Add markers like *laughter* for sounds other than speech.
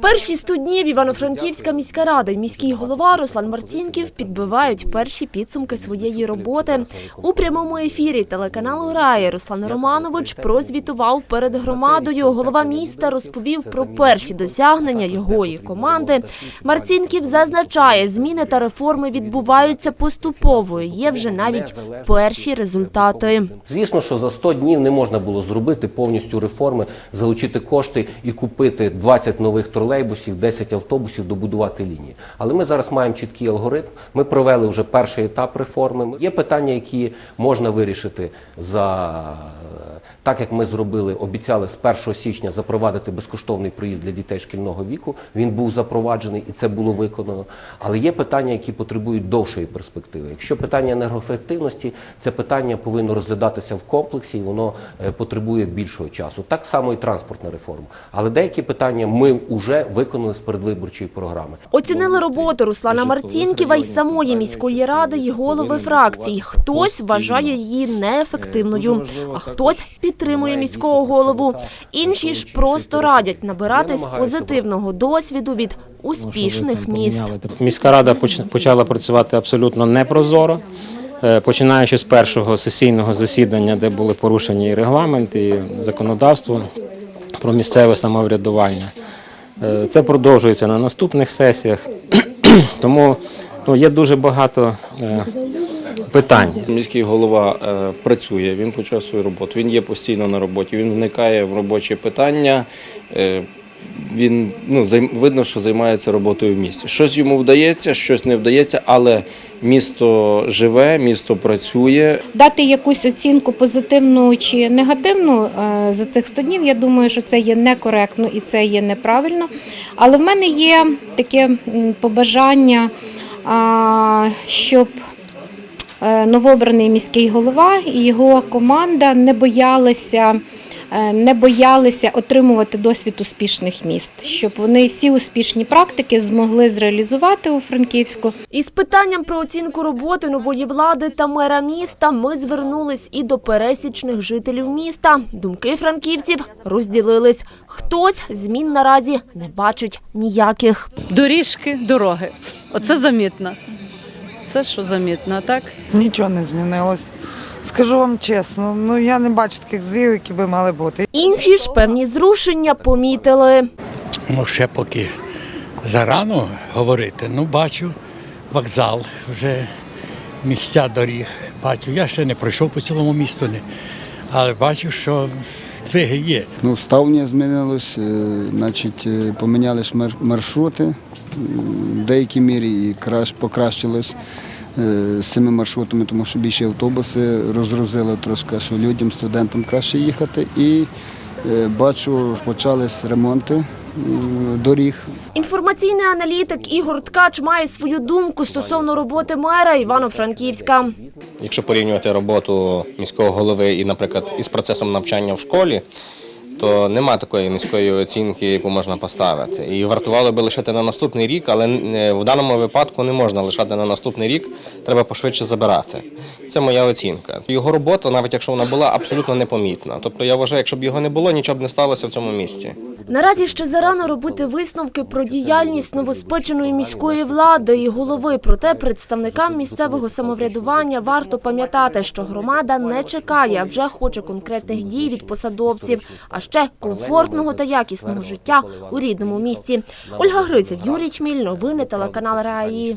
Перші 100 днів Івано-Франківська міська рада і міський голова Руслан Марцінків підбивають перші підсумки своєї роботи. У прямому ефірі телеканалу Раї Руслан Романович прозвітував перед громадою. Голова міста розповів про перші досягнення його і команди. Марцінків зазначає, зміни та реформи відбуваються поступово. Є вже навіть перші результати. Звісно, що за 100 днів не можна було зробити повністю реформи, залучити кошти і купити 20 нових тролейбусів, 10 автобусів, добудувати лінії. Але ми зараз маємо чіткий алгоритм. Ми провели вже перший етап реформи. Є питання, які можна вирішити за так, як ми зробили, обіцяли з 1 січня запровадити безкоштовний проїзд для дітей шкільного віку. Він був запроваджений і це було виконано. Але є питання, які потребують довшої перспективи. Якщо питання енергоефективності, це питання повинно розглядатися в комплексі, і воно е, потребує більшого часу. Так само і транспортна реформа. Але деякі питання ми вже виконали з передвиборчої програми. Оцінили роботу Руслана Марцінківа й самої міської ради й голови фракцій. Хтось вважає її неефективною, а хтось підтримує міського голову. Інші ж просто радять набиратись позитивного досвіду від успішних міст. Міська рада поч- почала працювати абсолютно непрозоро. Е, Починаючи з першого сесійного засідання, де були порушені і регламент, і законодавство про місцеве самоврядування. Е, Це продовжується на наступних сесіях. *clears throat* Тому ну, є дуже багато е, питань. Міський голова е, працює, він почав свою роботу, він є постійно на роботі, він вникає в робочі питання. Він ну, видно, що займається роботою в місті. Щось йому вдається, щось не вдається, але місто живе, місто працює. Дати якусь оцінку позитивну чи негативну е, за цих 100 днів, я думаю, що це є некоректно і це є неправильно. Але в мене є таке побажання, щоб новообраний міський голова і його команда не боялися. е, Не боялися отримувати досвід успішних міст, щоб вони всі успішні практики змогли зреалізувати у Франківську. Із питанням про оцінку роботи нової влади та мера міста ми звернулись і до пересічних жителів міста. Думки франківців розділились. Хтось змін наразі не бачить ніяких. Доріжки, дороги. Оце замітно. Все, що замітно, так? Нічого не змінилось. Скажу вам чесно, ну я не бачу таких звів, які би мали бути. Інші ж певні зрушення помітили. Ну, ще поки зарано говорити. Ну, бачу вокзал, вже місця доріг. Бачу, я ще не пройшов по цілому місту, не- але бачу, що двиги є. Ну, ставлення змінилось, е, значить, е, помінялись маршрути м, в деякій мірі і кращ, покращилось е, з цими маршрутами, тому що більше автобуси розгрузили трошки, що людям, студентам краще їхати. І е, бачу, почались ремонти е, доріг. Інформаційний аналітик Ігор Ткач має свою думку стосовно роботи мера Івано-Франківська. Якщо порівнювати роботу міського голови і, наприклад, із процесом навчання в школі, то нема такої низької оцінки, яку можна поставити. І вартувало би лишити на наступний рік, але е, в даному випадку не можна лишати на наступний рік, треба пошвидше забирати. Це моя оцінка. Його робота, навіть якщо вона була, абсолютно непомітна. Тобто я вважаю, якщо б його не було, нічого б не сталося в цьому місті. Наразі ще зарано робити висновки про діяльність новоспеченої міської влади і голови. Проте представникам місцевого самоврядування варто пам'ятати, що громада не чекає, а вже хоче конкретних дій від посадовців, а ще комфортного та якісного життя у рідному місті. Ольга Гриців, Юрій Чміль, новини телеканал Раї.